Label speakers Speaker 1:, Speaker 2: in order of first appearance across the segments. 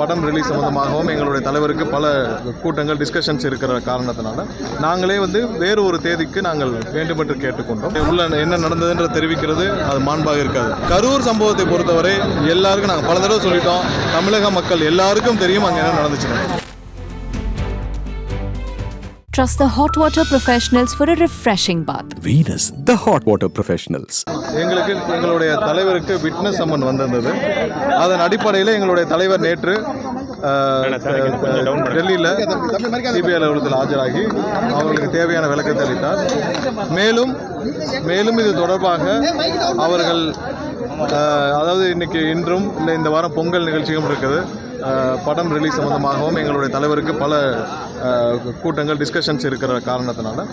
Speaker 1: படம் ரிலீஸ் சம்மந்தமாகவும் எங்களுடைய தலைவருக்கு பல கூட்டங்கள் டிஸ்கஷன்ஸ் இருக்கிற காரணத்தினால நாங்களே வந்து வேறு ஒரு தேதிக்கு நாங்கள் வேண்டுமென்று கேட்டுக்கொண்டோம். உள்ள என்ன நடந்ததுன்ற தெரிவிக்கிறது அது மாண்பாக இருக்காது. கரூர் சம்பவத்தை பொறுத்தவரை எல்லாருக்கும் நாங்கள் பல தடவை சொல்லிட்டோம். தமிழக மக்கள் எல்லாருக்கும் தெரியும் அங்கே என்ன நடந்துச்சுன்னு.
Speaker 2: Trust the hot water professionals for a refreshing bath.
Speaker 3: Venus, the hot water professionals.
Speaker 1: எங்களுக்கு எங்களுடைய தலைவருக்கு விட்னஸ் சம்மன் வந்திருந்தது அதன் அடிப்படையில் எங்களுடைய தலைவர் நேற்று டெல்லியில் சிபிஐ அலுவலகத்தில் ஆஜராகி அவர்களுக்கு தேவையான விளக்கத்தை அளித்தார் மேலும் மேலும் இது தொடர்பாக அவர்கள் அதாவது இன்னைக்கு இன்றும் இல்லை இந்த வாரம் பொங்கல் நிகழ்ச்சியும் இருக்குது படம் ரிலீஸ் சம்மந்தமாகவும் எங்களுடைய தலைவருக்கு பல கூட்டங்கள் டிஸ்கஷன்ஸ் இருக்கிற காரணத்தினால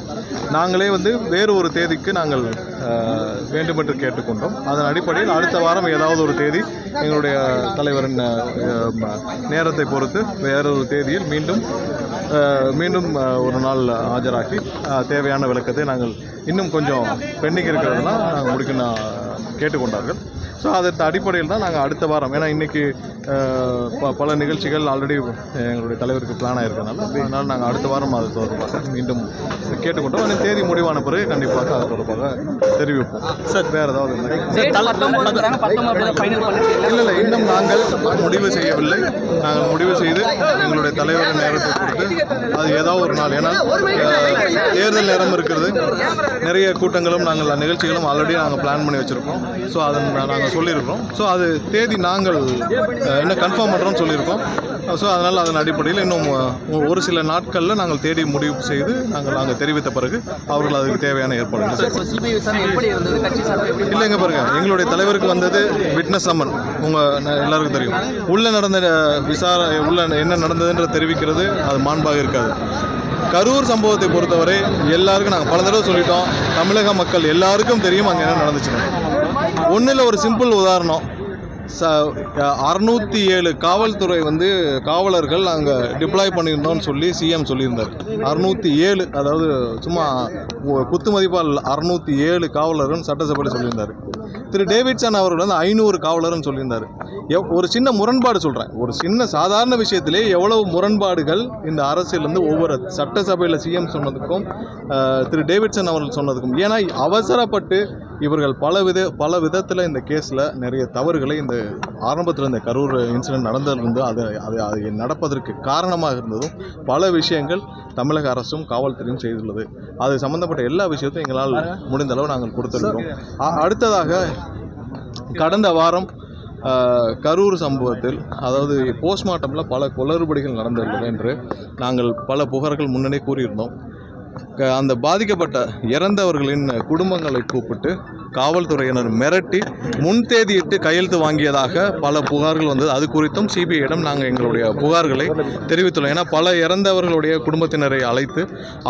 Speaker 1: நாங்களே வந்து வேறு ஒரு தேதிக்கு நாங்கள் வேண்டுமென்று கேட்டுக்கொண்டோம். அதன் அடிப்படையில் அடுத்த வாரம் ஏதாவது ஒரு தேதி எங்களுடைய தலைவரின் நேரத்தை பொறுத்து வேறொரு தேதியில் மீண்டும் மீண்டும் ஒரு நாள் ஆஜராகி தேவையான விளக்கத்தை நாங்கள் இன்னும் கொஞ்சம் பெண்டிங் இருக்கிறதுனா நாங்கள் முடிக்கணும் கேட்டுக்கொண்டார்கள். ஸோ அதற்கு அடிப்படையில் தான் நாங்கள் அடுத்த வாரம் ஏன்னா இன்றைக்கி பல நிகழ்ச்சிகள் ஆல்ரெடி எங்களுடைய தலைவருக்கு பிளான் ஆயிருக்கனால அதனால் நாங்கள் அடுத்த வாரம் அது தொடர்பாக மீண்டும் கேட்டுக்கொண்டோம். அந்த தேதி முடிவான பிறகு கண்டிப்பாக அது தொடர்பாக தெரிவிப்போம். சார் வேறு ஏதாவது? இல்லை இல்லை இன்னும் நாங்கள் முடிவு செய்யவில்லை. நாங்கள் முடிவு செய்து எங்களுடைய தலைவர் நேரத்தை கொடுத்து அது ஏதாவது ஒரு நாள் ஏன்னா தேர்தல் நேரம் இருக்கிறது. நிறைய கூட்டங்களும் நாங்கள் நிகழ்ச்சிகளும் ஆல்ரெடி நாங்கள் பிளான் பண்ணி வச்சுருக்கோம். ஸோ அதை நாங்கள் சொல்லியிருக்கிறோம். ஸோ அது தேதி நாங்கள் இன்னும் கன்ஃபார்ம் பண்ணுறோம்னு சொல்லியிருக்கோம். ஸோ அதனால் அதன் அடிப்படையில் இன்னும் ஒரு சில நாட்களில் நாங்கள் தேடி முடிவு செய்து நாங்கள் நாங்கள் தெரிவித்த பிறகு அவர்கள் அதுக்கு தேவையான
Speaker 4: எப்படி
Speaker 1: இல்லைங்க பாருங்க. எங்களுடைய தலைவருக்கு வந்தது விட்னஸ் சம்மன் உங்க ந- எல்லாருக்கும் தெரியும். உள்ள நடந்த விசார உள்ள என்ன நடந்ததுன்ற தெரிவிக்கிறது அது மாண்பாக இருக்காது. கரூர் சம்பவத்தை பொறுத்தவரை எல்லாருக்கும் நாங்கள் பல தடவை சொல்லிட்டோம். தமிழக மக்கள் எல்லாருக்கும் தெரியும் அங்கே என்ன நடந்துச்சுன்னு. ஒன்றில் ஒரு சிம்பிள் உதாரணம். ச அறுநூற்றி ஏழு காவல்துறை வந்து காவலர்கள் அங்கே டிப்ளாய் பண்ணியிருந்தோம்னு சொல்லி சிஎம் சொல்லியிருந்தார். அறுநூற்றி ஏழு அதாவது சும்மா குத்து மதிப்பால் அறுநூற்றி ஏழு காவலர்கள் சட்டசபையில் சொல்லியிருந்தார். திரு. டேவிட்சன் அவர்கள் வந்து ஐநூறு காவலர்னு சொல்லியிருந்தார். எவ் ஒரு சின்ன முரண்பாடு சொல்கிறேன் ஒரு சின்ன சாதாரண விஷயத்திலே எவ்வளவு முரண்பாடுகள் இந்த அரசியலேருந்து ஒவ்வொரு சட்டசபையில் சிஎம் சொன்னதுக்கும் திரு. டேவிட்சன் அவர்கள் சொன்னதுக்கும். ஏன்னா அவசரப்பட்டு இவர்கள் பல வித பல விதத்தில் இந்த கேஸில் நிறைய தவறுகளை இந்த ஆரம்பத்தில் இந்த கரூர் இன்சிடென்ட் நடந்திருந்து அது அது அது நடப்பதற்கு காரணமாக இருந்ததும் பல விஷயங்கள் தமிழக அரசும் காவல்துறையும் செய்துள்ளது. அது சம்பந்தப்பட்ட எல்லா விஷயத்தையும் எங்களால் முடிந்த அளவு நாங்கள் கொடுத்துருக்கிறோம். அடுத்ததாக கடந்த வாரம் கரூர் சம்பவத்தில் அதாவது போஸ்ட்மார்ட்டமில் பல குளறுபடிகள் நடந்துள்ளது என்று நாங்கள் பல புகார்கள் முன்னணி கூறியிருந்தோம். அந்த பாதிக்கப்பட்ட இறந்தவர்களின் குடும்பங்களை கூப்பிட்டு காவல்துறையினர் மிரட்டி முன்தேதியிட்டு கையெழுத்து வாங்கியதாக பல புகார்கள் வந்தது. அது குறித்தும் சிபிஐயிடம் நாங்கள் எங்களுடைய புகார்களை தெரிவித்துள்ளோம். ஏன்னா பல இறந்தவர்களுடைய குடும்பத்தினரை அழைத்து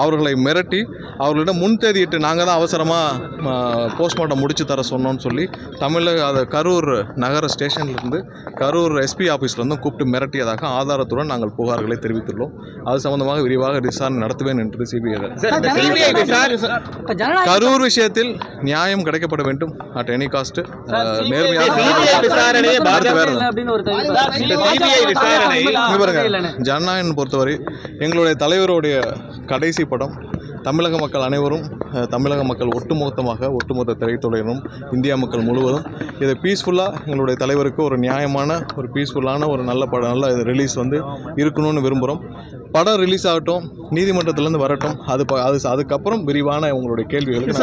Speaker 1: அவர்களை மிரட்டி அவர்களிடம் முன்தேதியிட்டு நாங்கள் தான் அவசரமாக போஸ்ட்மார்ட்டம் முடிச்சு தர சொன்னோம்னு சொல்லி தமிழக அது கரூர் நகர ஸ்டேஷன்லேருந்து கரூர் எஸ்பி ஆஃபீஸ்லேருந்து கூப்பிட்டு மிரட்டியதாக ஆதாரத்துடன் நாங்கள் புகார்களை தெரிவித்துள்ளோம். அது சம்பந்தமாக விரிவாக விசாரணை நடத்துவேன் என்று சிபிஐ கரூர் விஷயத்தில் நியாயம் கிடைக்கப்பட வேண்டும். அட் எனி காஸ்ட் நேர்மையாக பாருங்க. ஜனநாயகம் பொறுத்தவரை எங்களுடைய தலைவருடைய கடைசி படம் தமிழக மக்கள் அனைவரும் தமிழக மக்கள் ஒட்டுமொத்தமாக ஒட்டுமொத்த திரைத்துறையினரும் இந்தியா மக்கள் முழுவதும் இதை பீஸ்ஃபுல்லாக எங்களுடைய தலைவருக்கு ஒரு நியாயமான ஒரு பீஸ்ஃபுல்லான ஒரு நல்ல படம் நல்ல ரிலீஸ் வந்து இருக்கணும்னு விரும்புகிறோம் படம் ரிலீஸ் ஆகட்டும் நீதிமன்றத்திலேருந்து வரட்டும் அது அது அதுக்கப்புறம் விரிவான உங்களுடைய கேள்விகளுக்கு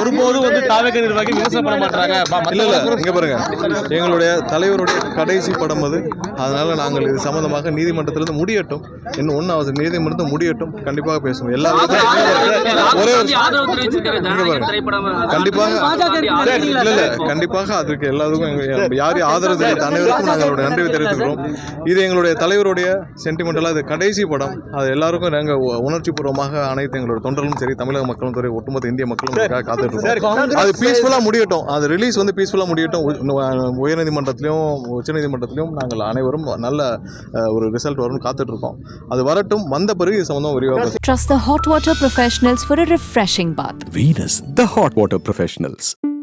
Speaker 5: ஒருபோதும் வந்து தாவேக நிர்வாகி விமர்சனம் பண்ண மாட்டாங்க.
Speaker 1: இல்ல இல்ல இங்க எங்களுடைய தலைவருடைய கடைசி படம் அது. அதனால நாங்கள் இது சம்பந்தமாக நீதிமன்றத்திலிருந்து முடியட்டும். இன்னும் ஒன்றும் அவசியம் நீதிமன்றத்தில் முடியட்டும். கண்டிப்பாக பேசுவோம். எல்லா ஒரே கண்டிப்பாக இல்ல இல்ல கண்டிப்பாக அதற்கு எல்லாத்துக்கும் எங்க- யார் ஆதரவு தெரிவித்த அனைவருக்கும் நாங்களுடைய நன்றி தெரிவித்துக்கிறோம் இது எங்களுடைய தலைவருடைய சென்டிமெண்டலாக இது கடைசி படம். அது எல்லாருக்கும் நாங்கள் உணர்ச்சி பூர்வமாக அனைத்து எங்களுடைய தொண்டர்களும் சரி தமிழக மக்களும் சரி ஒட்டுமொத்த இந்திய மக்களும் காத்துட்டு இருக்கோம். அது பீஸ்ஃபுல்லாக முடியட்டும். அது ரிலீஸ் வந்து பீஸ்ஃபுல்லாக முடியட்டும். உ- உயர்நீதிமன்றத்திலையும் உச்சநீதிமன்றத்திலையும் நாங்கள் அனைவரும் நல்ல அஹ், ஒரு ரிசல்ட் வரும்னு காத்துட்டு இருக்கோம் அது வரட்டும் வந்த பிறகு இது சம்பந்தம் விரிவாக.
Speaker 2: Trust the hot water professionals for a refreshing bath.
Speaker 3: Venus, the hot water